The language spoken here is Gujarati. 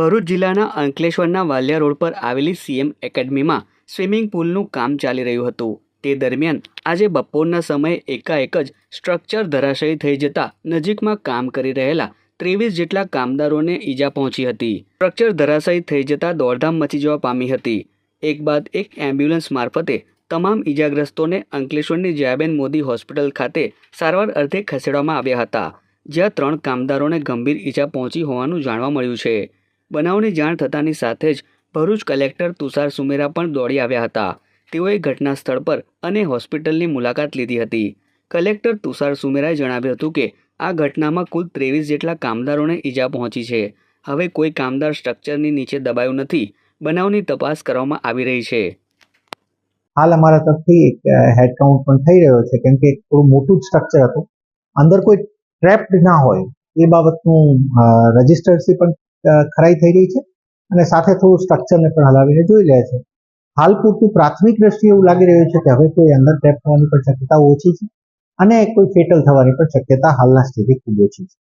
ભરૂચ જિલ્લાના અંકલેશ્વરના વાલિયા રોડ પર આવેલી સીએમ એકેડમીમાં સ્વિમિંગ પુલનું કામ ચાલી રહ્યું હતું. તે દરમિયાન આજે બપોરના સમયે એકાએક જ સ્ટ્રક્ચર ધરાશયી થઈ જતા નજીકમાં કામ કરી રહેલા ત્રેવીસ જેટલા કામદારોને ઈજા પહોંચી હતી. સ્ટ્રક્ચર ધરાશયી થઈ જતા દોડધામ મચી જવા પામી હતી. એક બાદ એક એમ્બ્યુલન્સ મારફતે તમામ ઈજાગ્રસ્તોને અંકલેશ્વરની જયાબેન મોદી હોસ્પિટલ ખાતે સારવાર અર્થે ખસેડવામાં આવ્યા હતા, જ્યાં ત્રણ કામદારોને ગંભીર ઈજા પહોંચી હોવાનું જાણવા મળ્યું છે. બનાવની જાણ થતાની સાથે જ ભરૂચ કલેક્ટર તુષાર સુમેરા પણ દોડી આવ્યા હતા. તેઓએ ઘટના સ્થળ પર અને હોસ્પિટલની મુલાકાત લીધી હતી. કલેક્ટર તુષાર સુમેરાએ જણાવ્યું હતું કે, આ ઘટનામાં કુલ ત્રેવીસ જેટલા કામદારોને ઈજા પહોંચી છે. હવે કોઈ કામદાર સ્ટ્રક્ચરની નીચે દબાયું નથી. બનાવની તપાસ કરવામાં આવી રહી છે. હાલ અમારા તરફથી એક હેડ કાઉન્ટ પણ થઈ રહ્યો છે. કેમ કે થોડું મોટું સ્ટ્રક્ચર હતું. અંદર કોઈ ટ્રેપ્ડ ના હોય, એ બાબતનું રજિસ્ટરથી પણ ખરાઈ થઈ રહી છે અને સાથે થોડું સ્ટ્રક્ચરને પણ હલાવીને જોઈ રહ્યા છે. હાલ પૂરતું પ્રાથમિક દ્રષ્ટિએ એવું લાગી રહ્યું છે કે હવે કોઈ અંદર ટ્રેપ થવાની પણ શક્યતા ઓછી છે અને કોઈ ફેટલ થવાની પણ શક્યતા હાલના સ્ટેજે ખૂબ ઓછી છે.